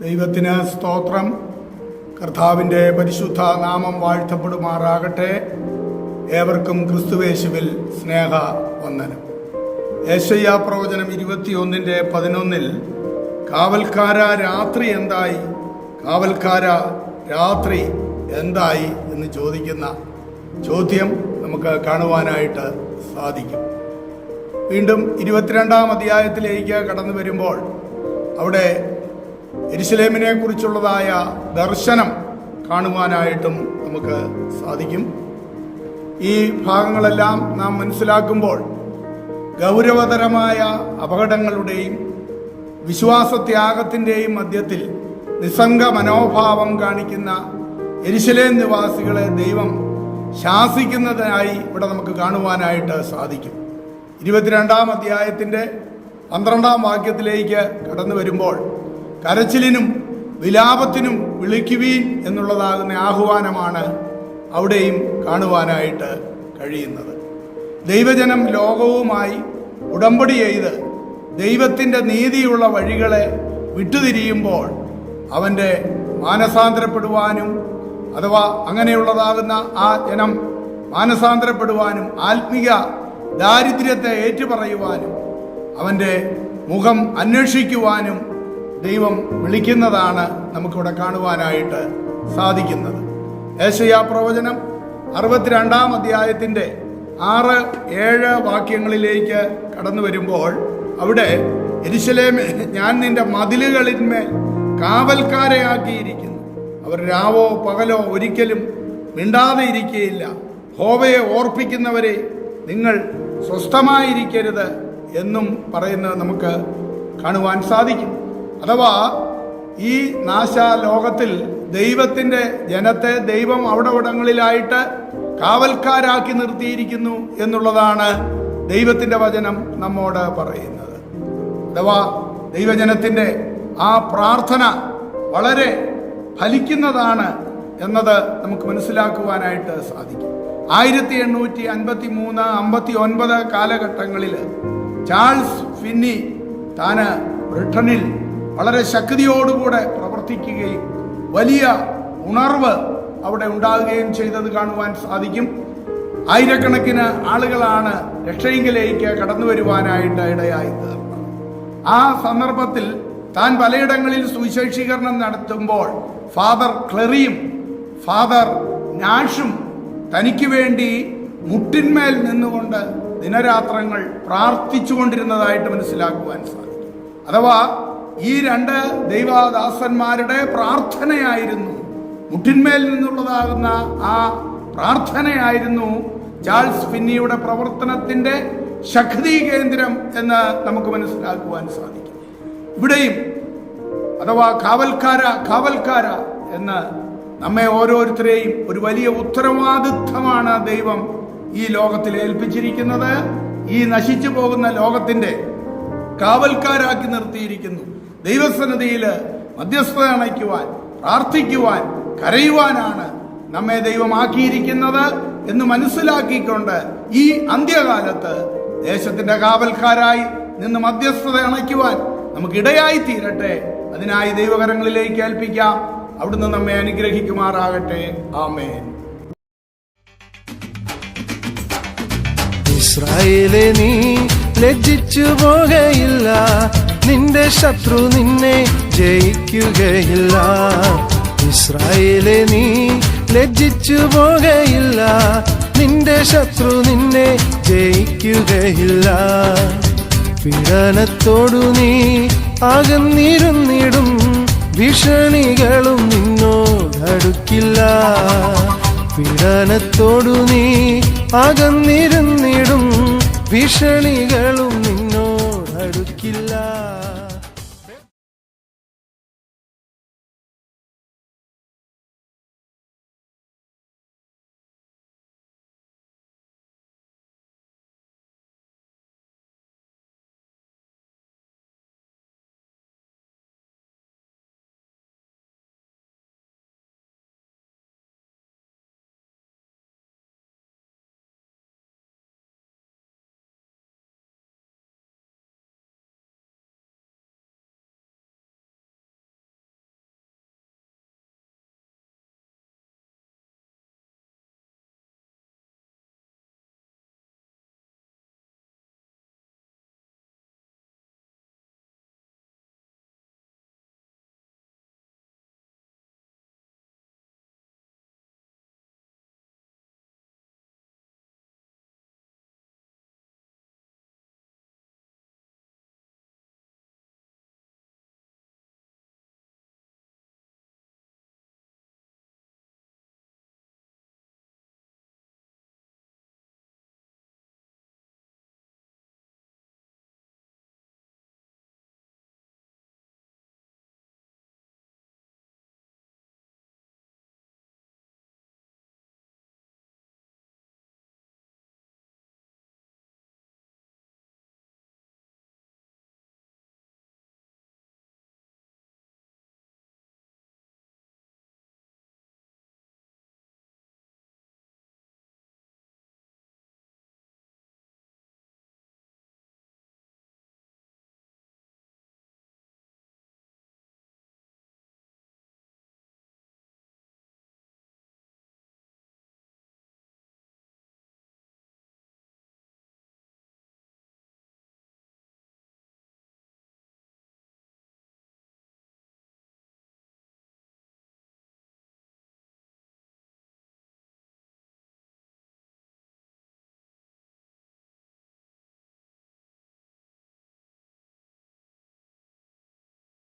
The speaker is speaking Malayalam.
ദൈവത്തിന് സ്തോത്രം. കർത്താവിന്റെ പരിശുദ്ധ നാമം വാഴ്ത്തപ്പെടുമാറാകട്ടെ. ഏവർക്കും ക്രിസ്തുവേശുവിൽ സ്നേഹ വന്ദനം. ഏശയ്യ പ്രവചനം ഇരുപത്തിയൊന്നിന്റെ പതിനൊന്നിൽ കാവൽക്കാര രാത്രി എന്തായി? കാവൽക്കാര രാത്രി എന്തായി? എന്ന് ചോദിക്കുന്ന ചോദ്യം നമുക്ക് കാണുവാനായിട്ട് സാധിക്കും. വീണ്ടും ഇരുപത്തിരണ്ടാം അധ്യായത്തിലേക്ക് കടന്നു വരുമ്പോൾ അവിടെ എരിശിലേമിനെ കുറിച്ചുള്ളതായ ദർശനം കാണുവാനായിട്ടും നമുക്ക് സാധിക്കും. ഈ ഭാഗങ്ങളെല്ലാം നാം മനസ്സിലാക്കുമ്പോൾ ഗൗരവതരമായ അപകടങ്ങളുടെയും വിശ്വാസത്യാഗത്തിന്റെയും മധ്യത്തിൽ നിസ്സംഗ മനോഭാവം കാണിക്കുന്ന എരിശിലേം നിവാസികളെ ദൈവം ശാസിക്കുന്നതിനായി ഇവിടെ നമുക്ക് കാണുവാനായിട്ട് സാധിക്കും. ഇരുപത്തിരണ്ടാം അധ്യായത്തിന്റെ പന്ത്രണ്ടാം വാക്യത്തിലേക്ക് കടന്നു വരുമ്പോൾ കരച്ചിലിനും വിലാപത്തിനും വിളിക്കുവീൻ എന്നുള്ളതാകുന്ന ആഹ്വാനമാണ് അവിടെയും കാണുവാനായിട്ട് കഴിയുന്നത്. ദൈവജനം ലോകവുമായി ഉടമ്പടി ചെയ്ത് ദൈവത്തിന്റെ നീതിയുള്ള വഴികളെ വിട്ടുതിരിയുമ്പോൾ അവന്റെ മാനസാന്തരപ്പെടുവാനും അഥവാ അങ്ങനെയുള്ളതാകുന്ന ആ ജനം മാനസാന്തരപ്പെടുവാനും ആത്മീക ദാരിദ്ര്യത്തെ ഏറ്റുപറയുവാനും അവന്റെ മുഖം അന്വേഷിക്കുവാനും ദൈവം വിളിക്കുന്നതാണ് നമുക്കിവിടെ കാണുവാനായിട്ട് സാധിക്കുന്നത്. ഏശയാ പ്രവചനം അറുപത്തിരണ്ടാം അധ്യായത്തിന്റെ ആറ് ഏഴ് വാക്യങ്ങളിലേക്ക് കടന്നു വരുമ്പോൾ അവിടെ എരിശലേമേ ഞാൻ നിന്റെ മതിലുകളിന്മേൽ കാവൽക്കാരെ ആക്കിയിരിക്കുന്നു അവർ രാവോ പകലോ ഒരിക്കലും മിണ്ടാതെ ഇരിക്കുകയില്ല ഹോവയെ ഓർപ്പിക്കുന്നവരെ നിങ്ങൾ സ്വസ്ഥമായിരിക്കരുത് എന്നും പറയുന്നത് നമുക്ക് കാണുവാൻ സാധിക്കും. അഥവാ ഈ നാശ ലോകത്തിൽ ദൈവത്തിന്റെ ജനത്തെ ദൈവം അവിടവിടങ്ങളിലായിട്ട് കാവൽക്കാരാക്കി നിർത്തിയിരിക്കുന്നു എന്നുള്ളതാണ് ദൈവത്തിന്റെ വചനം നമ്മോട് പറയുന്നത്. അഥവാ ദൈവജനത്തിന്റെ ആ പ്രാർത്ഥന വളരെ ഫലിക്കുന്നതാണ് എന്നത് നമുക്ക് മനസ്സിലാക്കുവാനായിട്ട് സാധിക്കും. ആയിരത്തി എണ്ണൂറ്റി അൻപത്തി മൂന്ന് അമ്പത്തി ഒൻപത് കാലഘട്ടങ്ങളിൽ ചാൾസ് ഫിന്നി താന് ബ്രിട്ടനിൽ വളരെ ശക്തിയോടുകൂടെ പ്രവർത്തിക്കുകയും വലിയ ഉണർവ് അവിടെ ഉണ്ടാകുകയും ചെയ്തത് കാണുവാൻ സാധിക്കും. ആയിരക്കണക്കിന് ആളുകളാണ് രക്ഷയിങ്കിലേക്ക് കടന്നു വരുവാനായിട്ട് ഇടയായി തീർന്നത്. ആ സന്ദർഭത്തിൽ താൻ പലയിടങ്ങളിൽ സുവിശേഷീകരണം നടത്തുമ്പോൾ ഫാദർ ക്ലെറിയും ഫാദർ നാഷും തനിക്ക് വേണ്ടി മുട്ടിന്മേൽ നിന്നുകൊണ്ട് ദിനരാത്രങ്ങൾ പ്രാർത്ഥിച്ചുകൊണ്ടിരുന്നതായിട്ട് മനസ്സിലാക്കുവാൻ സാധിക്കും. അഥവാ ഈ രണ്ട് ദൈവദാസന്മാരുടെ പ്രാർത്ഥനയായിരുന്നു. മുട്ടിന്മേൽ നിന്നുള്ളതാകുന്ന ആ പ്രാർത്ഥനയായിരുന്നു ചാൾസ് ഫിന്നിയുടെ പ്രവർത്തനത്തിന്റെ ശക്തി കേന്ദ്രം എന്ന് നമുക്ക് മനസ്സിലാക്കുവാൻ സാധിക്കും. ഇവിടെയും അഥവാ കാവൽക്കാര കാവൽക്കാര എന്ന് നമ്മെ ഓരോരുത്തരെയും ഒരു വലിയ ഉത്തരവാദിത്വമാണ് ദൈവം ഈ ലോകത്തിൽ ഏൽപ്പിച്ചിരിക്കുന്നത്. ഈ നശിച്ചു പോകുന്ന ലോകത്തിന്റെ കാവൽക്കാരാക്കി നിർത്തിയിരിക്കുന്നു. ദൈവസന്നിധിയിൽ മധ്യസ്ഥത അണയ്ക്കുവാൻ പ്രാർത്ഥിക്കുവാൻ കരയുവാനാണ് നമ്മെ ദൈവമാക്കിയിരിക്കുന്നത് എന്ന് മനസ്സിലാക്കിക്കൊണ്ട് ഈ അന്ത്യകാലത്ത് ദേശത്തിന്റെ കാവൽക്കാരായി നിന്ന് മധ്യസ്ഥത അണയ്ക്കുവാൻ നമുക്കിടയായി തീരട്ടെ. അതിനായി ദൈവകരങ്ങളിലേക്ക് ഏൽപ്പിക്കാം. അവിടുന്ന് നമ്മെ അനുഗ്രഹിക്കുമാറാകട്ടെ. ആമേൻ. ഇസ്രായേലെ നീ ലജ്ജിച്ചു പോകയില്ല. നിന്റെ ശത്രു നിന്നെ ജയിക്കുകയില്ല. ഇസ്രായേലെ നീ ലജ്ജിച്ചു പോകയില്ല. നിന്റെ ശത്രു നിന്നെ ജയിക്കുകയില്ല. പീഡനത്തോടു നീ അകന്നിരുന്നിടും ഭീഷണികളും നിന്നോടടുക്കില്ല. പീഡനത്തോടു നീ അകന്നിരുന്നിടും ഭീഷണികളും നിന്നോടടുക്കില്ല